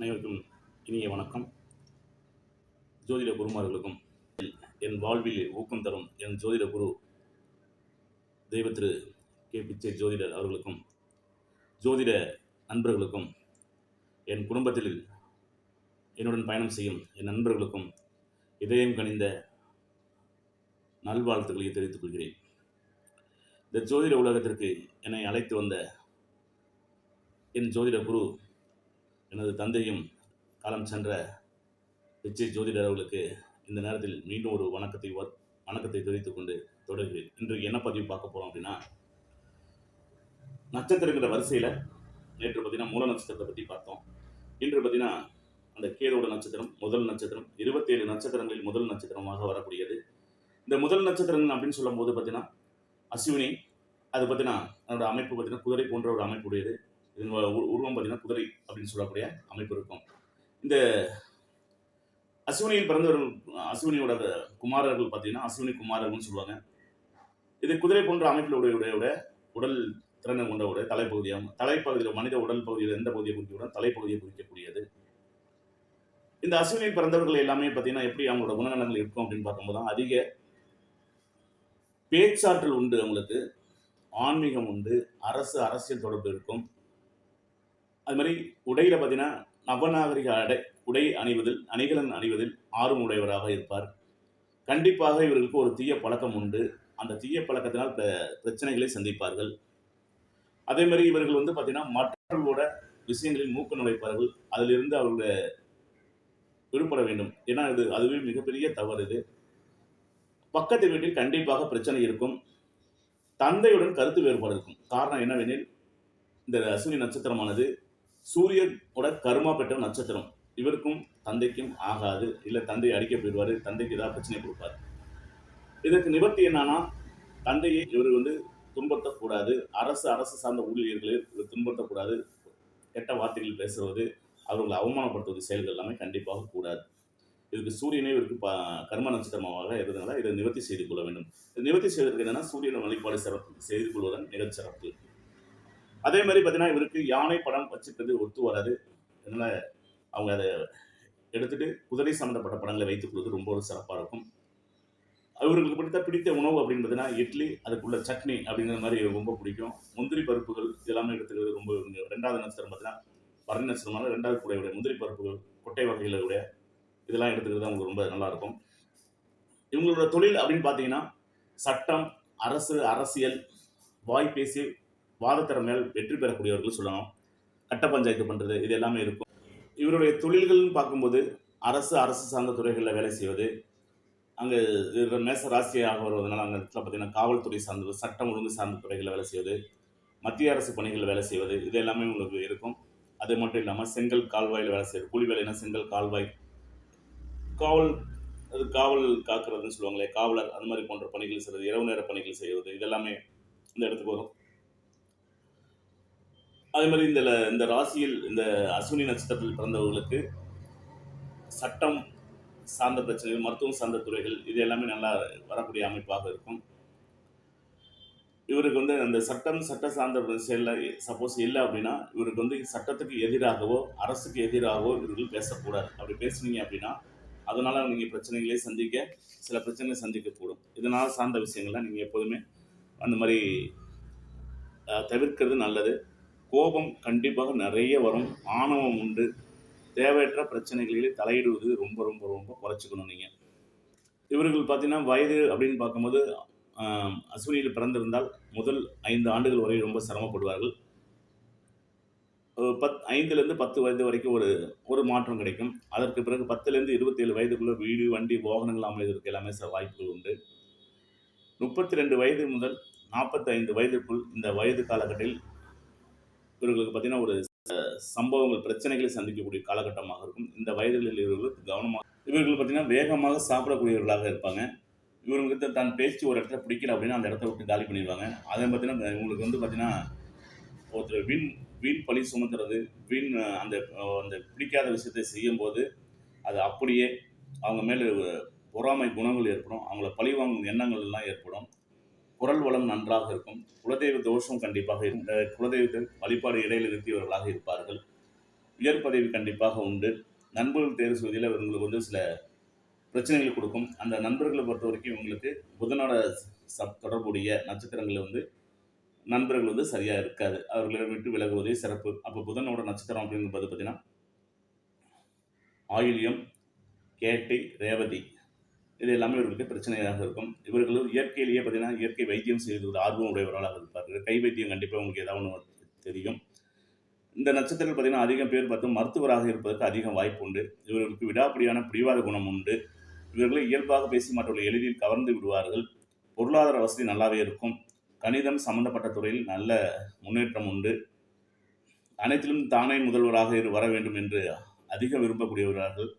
அனைவருக்கும் இனிய வணக்கம். ஜோதிட குருமார்களுக்கும் என் வாழ்வில் ஊக்கம் தரும் என் ஜோதிட குரு தெய்வ திரு கே பிச்சை ஜோதிடர் அவர்களுக்கும் ஜோதிட நண்பர்களுக்கும் என் குடும்பத்தில் என்னுடன் பயணம் செய்யும் என் நண்பர்களுக்கும் இதயம் கனிந்த நல்வாழ்த்துக்களை தெரிவித்துக் கொள்கிறேன். இந்த ஜோதிட உலகத்திற்கு என்னை அழைத்து வந்த என் ஜோதிட குரு எனது தந்தையும் காலம் சென்ற பிச்சை ஜோதிடர் அவர்களுக்கு இந்த நேரத்தில் மீண்டும் ஒரு வணக்கத்தை வ- வணக்கத்தை தெரிவித்துக் கொண்டு தொடர்கிறேன். இன்று என்ன பதிவு பார்க்க போகிறோம் அப்படின்னா நட்சத்திரங்கிற வரிசையில் நேற்று பார்த்தீங்கன்னா மூல நட்சத்திரத்தை பற்றி பார்த்தோம். இன்று பார்த்தீங்கன்னா அந்த கேதோட நட்சத்திரம் முதல் நட்சத்திரம் இருபத்தேழு நட்சத்திரங்களில் முதல் நட்சத்திரமாக வரக்கூடியது. இந்த முதல் நட்சத்திரங்கள் அப்படின்னு சொல்லும்போது பார்த்தீங்கன்னா அஸ்வினி அது பார்த்தீங்கன்னா அதோட அமைப்பு பார்த்தீங்கன்னா குதிரை போன்ற ஒரு அமைப்புடையது. இதன் உருவம் பார்த்தீங்கன்னா குதிரை அப்படின்னு சொல்லக்கூடிய அமைப்பு இருக்கும். இந்த அஸ்வினியில் பிறந்தவர்கள் அசுவனியோட குமாரர்கள் பார்த்தீங்கன்னா அஸ்வினி குமாரர்கள்னு சொல்லுவாங்க. இது குதிரை போன்ற அமைப்பில் உடைய உடல் திறனை கொண்ட உடைய தலைப்பகுதியாகும். தலைப்பகுதியில் மனித உடல் பகுதியில் எந்த பகுதியை குறிக்கக்கூட தலைப்பகுதியை குறிக்கக்கூடியது. இந்த அஸ்வினியில் பிறந்தவர்கள் எல்லாமே பார்த்தீங்கன்னா எப்படி அவங்களோட குணநலங்கள் இருக்கும் அப்படின்னு பார்க்கும்போது தான் அதிக பேச்சாற்றல் உண்டு அவங்களுக்கு. ஆன்மீகம் உண்டு அரசு அரசியல் தொடர்பு இருக்கும். அது மாதிரி உடையில பார்த்தீங்கன்னா நவநாகரிக அடை உடை அணிவதில் அணிகலன் அணிவதில் ஆர்வம் உடையவராக இருப்பார். கண்டிப்பாக இவர்களுக்கு ஒரு தீய பழக்கம் உண்டு. அந்த தீய பழக்கத்தினால் பிரச்சனைகளை சந்திப்பார்கள். அதே மாதிரி இவர்கள் வந்து பார்த்தீங்கன்னா மற்றவர்களோட விஷயங்களில் மூக்க நுழைப்பார்கள் அதிலிருந்து அவர்களுடைய விடுபட வேண்டும். ஏன்னா இது அதுவே மிகப்பெரிய தவறு இது. பக்கத்து வீட்டில் கண்டிப்பாக பிரச்சனை இருக்கும். தந்தையுடன் கருத்து வேறுபாடு இருக்கும். காரணம் என்னவெனில் இந்த அசுனி நட்சத்திரமானது சூரியனோட கருமா பெற்ற நட்சத்திரம். இவருக்கும் தந்தைக்கும் ஆகாது. இல்லை தந்தை அடிக்க போயிடுவார். தந்தைக்கு ஏதாவது பிரச்சனை கொடுப்பார். இதற்கு நிவர்த்தி என்னன்னா தந்தையை இவர் வந்து துன்புறுத்தக்கூடாது அரசு அரசு சார்ந்த ஊழியர்களை இவர் துன்புறுத்தக்கூடாது கெட்ட வார்த்தைகள் பேசுவது அவர்களை அவமானப்படுத்துவது செயல்கள் எல்லாமே கண்டிப்பாக கூடாது. இதுக்கு சூரியனே இவருக்கு ப கர்ம நட்சத்திரமாக இருந்ததுனால இதை நிவர்த்தி செய்து கொள்ள வேண்டும். நிவர்த்தி செய்வதற்கு என்னன்னா சூரியனை வழிபாடு சிறப்பு செய்து கொள்வதன் நிகழ்ச்சிறப்பு அதே மாதிரி பார்த்தீங்கன்னா இவருக்கு யானை படம் வச்சுக்கிறது ஒத்து வராது. அதனால அவங்க அதை எடுத்துட்டு குதிரை சம்மந்தப்பட்ட படங்களை வைத்துக் கொள்வது ரொம்ப ஒரு சிறப்பாக இருக்கும். அவர்களுக்கு பிடித்த பிடித்த உணவு அப்படின்னு பார்த்தீங்கன்னா இட்லி அதுக்குள்ள சட்னி அப்படிங்கிற மாதிரி ரொம்ப பிடிக்கும். முந்திரி பருப்புகள் இதெல்லாமே எடுத்துக்கிறது ரொம்ப ரெண்டாவது நட்சத்திரம் பார்த்தீங்கன்னா வரணி நட்சத்திரமான ரெண்டாவது கூடையுடைய முந்திரி பருப்புகள் கொட்டை வகைகளுடைய இதெல்லாம் எடுத்துக்கிறது அவங்களுக்கு ரொம்ப நல்லா இருக்கும். இவங்களோட தொழில் அப்படின்னு பார்த்தீங்கன்னா சட்டம் அரசு அரசியல் வாய் பேசி வாதத்திறமையால் வெற்றி பெறக்கூடியவர்கள் சொல்லலாம் கட்ட பஞ்சாயத்து பண்ணுறது இது எல்லாமே இருக்கும். இவருடைய தொழில்கள்னு பார்க்கும்போது அரசு அரசு சார்ந்த துறைகளில் வேலை செய்வது அங்கே இருக்கிற மேச ராசியாக வருவதனால அங்கே இடத்துல பார்த்தீங்கன்னா காவல்துறை சார்ந்த சட்டம் ஒழுங்கு சார்ந்த துறைகளில் வேலை செய்வது மத்திய அரசு பணிகளில் வேலை செய்வது இது எல்லாமே உங்களுக்கு இருக்கும். அது மட்டும் இல்லாமல் செங்கல் கால்வாயில் வேலை செய்வது கூலி வேலைனா செங்கல் கால்வாய் காவல் அது காவல் காக்கிறதுன்னு சொல்லுவாங்களே காவலர் அந்த மாதிரி போன்ற பணிகள் செய்வது இரவு நேர பணிகள் செய்வது இதெல்லாமே இந்த இடத்துக்கு வரும். அதே மாதிரி இந்த இந்த ராசியில் இந்த அஸ்வினி நட்சத்திரத்தில் பிறந்தவர்களுக்கு சட்டம் சார்ந்த பிரச்சனைகள் மருத்துவம் சார்ந்த துறைகள் இது எல்லாமே நல்லா வரக்கூடிய அமைப்பாக இருக்கும். இவருக்கு வந்து அந்த சட்டம் சட்ட சார்ந்த செயலில் சப்போஸ் இல்லை அப்படின்னா இவருக்கு வந்து சட்டத்துக்கு எதிராகவோ அரசுக்கு எதிராகவோ இவர்கள் பேசக்கூடாது. அப்படி பேசுனீங்க அப்படின்னா அதனால் நீங்கள் பிரச்சனைகளே சந்திக்க சில பிரச்சனைகளை சந்திக்கக்கூடும். இதனால் சார்ந்த விஷயங்கள்லாம் நீங்கள் எப்போதுமே அந்த மாதிரி தவிர்க்கிறது நல்லது. கோபம் கண்டிப்பாக நிறைய வரும். ஆணவம் உண்டு. தேவையற்ற பிரச்சனைகளிலே தலையிடுவது ரொம்ப ரொம்ப ரொம்ப குறைச்சிக்கணும் நீங்கள் இவர்கள் பார்த்தீங்கன்னா வயது அப்படின்னு பார்க்கும்போது அஸ்வினியில் பிறந்திருந்தால் முதல் ஐந்து ஆண்டுகள் வரை ரொம்ப சிரமப்படுவார்கள். பத் ஐந்துலேருந்து பத்து வயது வரைக்கும் ஒரு ஒரு மாற்றம் கிடைக்கும். அதற்கு பிறகு பத்துலேருந்து இருபத்தேழு வயதுக்குள்ள வீடு வண்டி வாகனங்கள் அமைவதற்கு எல்லாமே சில வாய்ப்புகள் உண்டு. முப்பத்தி ரெண்டு வயது முதல் நாற்பத்தி ஐந்து வயதுக்குள் இந்த வயது காலகட்டத்தில் இவர்களுக்கு பார்த்தீங்கன்னா ஒரு சம்பவங்கள் பிரச்சனைகளை சந்திக்கக்கூடிய காலகட்டமாக இருக்கும். இந்த வயதுகளில் இவர்களுக்கு கவனமாக இவர்கள் பார்த்தீங்கன்னா வேகமாக சாப்பிடக்கூடியவர்களாக இருப்பாங்க. இவங்களுக்கு தான் பேச்சு ஒரு இடத்துல பிடிக்கல அப்படின்னா அந்த இடத்த விட்டு காலி பண்ணிடுவாங்க. அதே பார்த்தீங்கன்னா இவங்களுக்கு வந்து பார்த்தீங்கன்னா ஒருத்தர் வீண் வீண் பழி சுமத்துறது வீண் அந்த அந்த பிடிக்காத விஷயத்தை செய்யும்போது அது அப்படியே அவங்க மேலே பொறாமை குணங்கள் ஏற்படும். அவங்கள பழி வாங்கும் எண்ணங்கள் எல்லாம் ஏற்படும். குரல் வளம் நன்றாக இருக்கும். குலதெய்வ தோஷம் கண்டிப்பாக இருக்கும் வழிபாடு இடையில் நிறுத்தியவர்களாக இருப்பார்கள். உயர் பதவி கண்டிப்பாக உண்டு. நண்பர்கள் தேர்வு செய்வதில் இவங்களுக்கு வந்து சில பிரச்சனைகள் கொடுக்கும். அந்த நண்பர்களை பொறுத்த வரைக்கும் இவங்களுக்கு புதனோட சப் தொடர்புடைய நட்சத்திரங்கள் வந்து நண்பர்கள் வந்து சரியாக இருக்காது. அவர்களை விட்டு விலகுவதே சிறப்பு. அப்போ புதனோட நட்சத்திரம் அப்படிங்கிறது பார்த்தீங்கன்னா ஆயுள்யம் கேட்டை ரேவதி. இது எல்லாமே இவர்களுக்கு பிரச்சனையாக இருக்கும். இவர்கள் இயற்கையிலேயே பார்த்தீங்கன்னா இயற்கை வைத்தியம் செய்வது ஆர்வம் உடையவர்களாக இருப்பார்கள். கை வைத்தியம் கண்டிப்பாக உங்களுக்கு ஏதாவது ஒன்று தெரியும். இந்த நட்சத்திரத்தில் பார்த்தீங்கன்னா அதிகம் பேர் பார்த்து மருத்துவராக இருப்பதற்கு அதிகம் வாய்ப்பு உண்டு. இவர்களுக்கு விடாப்படியான பிடிவாத குணம் உண்டு. இவர்களை இயல்பாக பேசி மற்றவர்களை எளிதில் கவர்ந்து விடுவார்கள். பொருளாதார வசதி நல்லாவே இருக்கும். கணிதம் சம்பந்தப்பட்ட துறையில் நல்ல முன்னேற்றம் உண்டு. அனைத்திலும் தானே முதல்வராக வர வேண்டும் என்று அதிக விரும்பக்கூடியவர்கள்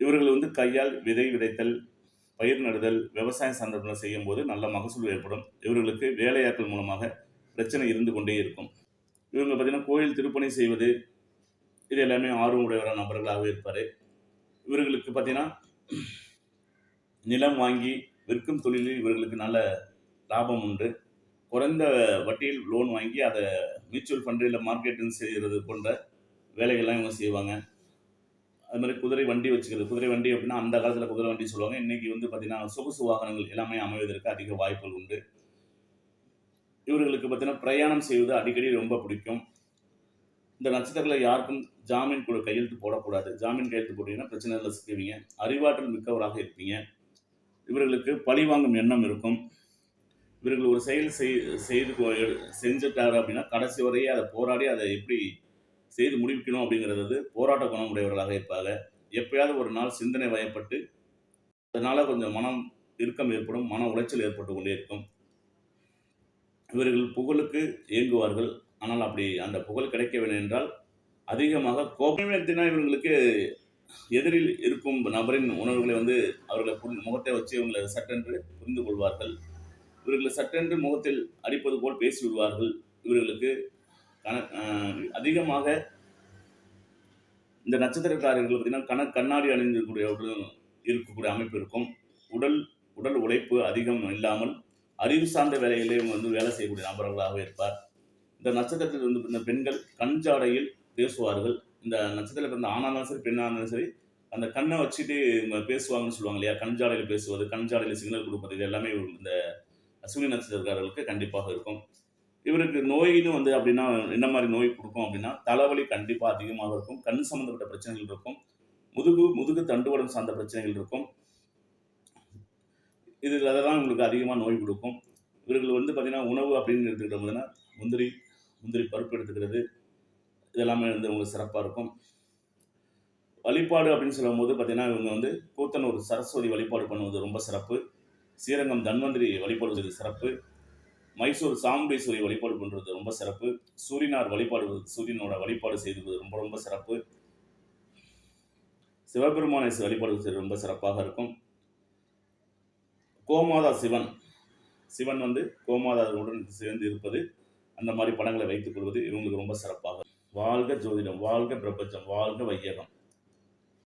இவர்கள் வந்து கையால் விதை விதைத்தல் பயிர் நடுதல் விவசாய சந்தர்ப்பம் செய்யும் போது நல்ல மகசூல் ஏற்படும். இவர்களுக்கு வேலையாட்கள் மூலமாக பிரச்சனை இருந்து கொண்டே இருக்கும். இவங்க பார்த்தீங்கன்னா கோயில் திருப்பணி செய்வது இது எல்லாமே ஆர்வம் உடையவரான நபர்களாகவே இருப்பார். இவர்களுக்கு பார்த்தீங்கன்னா நிலம் வாங்கி விற்கும் தொழிலில் இவர்களுக்கு நல்ல லாபம் உண்டு. குறைந்த வட்டியில் லோன் வாங்கி அதை மியூச்சுவல் ஃபண்டு இல்லை மார்க்கெட்டிங் செய்கிறது போன்ற வேலைகள்லாம் இவங்க செய்வாங்க. அது மாதிரி குதிரை வண்டி வச்சுக்கிறது. குதிரை வண்டி அப்படின்னா அந்த காலத்தில் குதிரை வண்டி சொல்லுவாங்க. இன்றைக்கி வந்து பார்த்தீங்கன்னா சொகுசு வாகனங்கள் எல்லாமே அமைவதற்கு அதிக வாய்ப்புகள் உண்டு. இவர்களுக்கு பார்த்தீங்கன்னா பிரயாணம் செய்வது அடிக்கடி ரொம்ப பிடிக்கும். இந்த நட்சத்திரத்தில் யாருக்கும் ஜாமீன் கூட கையெழுத்து போடக்கூடாது. ஜாமீன் கையெழுத்து போட்டீங்கன்னா பிரச்சனையில் சிக்குவீங்க அறிவாற்றல் மிக்கவராக இருப்பீங்க. இவர்களுக்கு பழிவாங்கும் எண்ணம் இருக்கும். இவர்கள் ஒரு செயல் செய் செய்து கொ- செஞ்சுட்டாரு அப்படின்னா கடைசி வரையே அதை போராடி அதை எப்படி செய்து முடிக்கணும் அப்படிங்கிறது போராட்ட குணம் உடையவர்களாக இருப்பாங்க. எப்பயாவது ஒரு நாள் சிந்தனை வயப்பட்டு அதனால் கொஞ்சம் மனம் இறுக்கம் ஏற்படும் மன உளைச்சல் ஏற்பட்டு கொண்டே இருக்கும். இவர்கள் புகழுக்கு இயங்குவார்கள் ஆனால் அப்படி அந்த புகழ் கிடைக்கவில்லை என்றால் அதிகமாக கோபத்தினா இவர்களுக்கு எதிரில் இருக்கும் நபரின் உணர்வுகளை வந்து அவர்களை புரிந்து முகத்தை வச்சு இவங்களை சட்டென்று புரிந்து கொள்வார்கள். இவர்களை சட்டென்று முகத்தில் அடிப்பது போல் பேசி விடுவார்கள். இவர்களுக்கு கண அதிகமாக இந்த நட்சத்திரக்காரர்கள் பார்த்தீங்கன்னா கண கண்ணாடி அணிந்திருக்கக்கூடிய இருக்கக்கூடிய அமைப்பு இருக்கும். உடல் உடல் உழைப்பு அதிகம் இல்லாமல் அறிவு சார்ந்த வேலைகளையும் வந்து வேலை செய்யக்கூடிய நபர்களாக இருப்பார். இந்த நட்சத்திரத்தில் வந்து இந்த பெண்கள் கஞ்சாடையில் பேசுவார்கள். இந்த நட்சத்திரத்தில் பிறந்த ஆனாலும் சரி பெண்ணாக இருந்தாலும் சரி அந்த கண்ணை வச்சுட்டு பேசுவாங்கன்னு சொல்லுவாங்க இல்லையா? கஞ்சாடையில் பேசுவது கஞ்சாடையில் சிக்னல் கொடுப்பது இது எல்லாமே இந்த அஸ்வினி நட்சத்திரக்காரர்களுக்கு கண்டிப்பாக இருக்கும். இவருக்கு நோயின்னு வந்து அப்படின்னா என்ன மாதிரி நோய் கொடுக்கும் அப்படின்னா தலைவலி கண்டிப்பாக அதிகமாக இருக்கும் கண் சம்மந்தப்பட்ட பிரச்சனைகள் இருக்கும் முதுகு முதுகு தண்டுவடம் சார்ந்த பிரச்சனைகள் இருக்கும். இதில் தான் உங்களுக்கு அதிகமாக நோய் கொடுக்கும். இவர்கள் வந்து பார்த்திங்கன்னா உணவு அப்படின்னு எடுத்துக்கிட்ட போதுன்னா முந்திரி முந்திரி பருப்பு எடுத்துக்கிறது இதெல்லாமே வந்து உங்களுக்கு சிறப்பாக இருக்கும். வழிபாடு அப்படின்னு சொல்லும்போது பார்த்தீங்கன்னா இவங்க வந்து கூத்தனூர் சரஸ்வதி வழிபாடு பண்ணுவது ரொம்ப சிறப்பு. ஸ்ரீரங்கம் தன்வந்திரி வழிபாடுவது சிறப்பு. மைசூர் சாமுண்டீஸ்வரி வழிபாடு பண்ணுறது ரொம்ப சிறப்பு. சூரியனார் வழிபாடு சூரியனோட வழிபாடு செய்வது ரொம்ப ரொம்ப சிறப்பு. சிவபெருமானை வழிபாடு செய்வது ரொம்ப சிறப்பாக இருக்கும். கோமாதா சிவன். சிவன் வந்து கோமாதாவுடன் சேர்ந்து இருப்பது அந்த மாதிரி படங்களை வைத்துக் கொள்வது இவங்களுக்கு ரொம்ப சிறப்பாக வாழ்க ஜோதிடம் வாழ்க பிரபஞ்சம் வாழ்க வையகம்.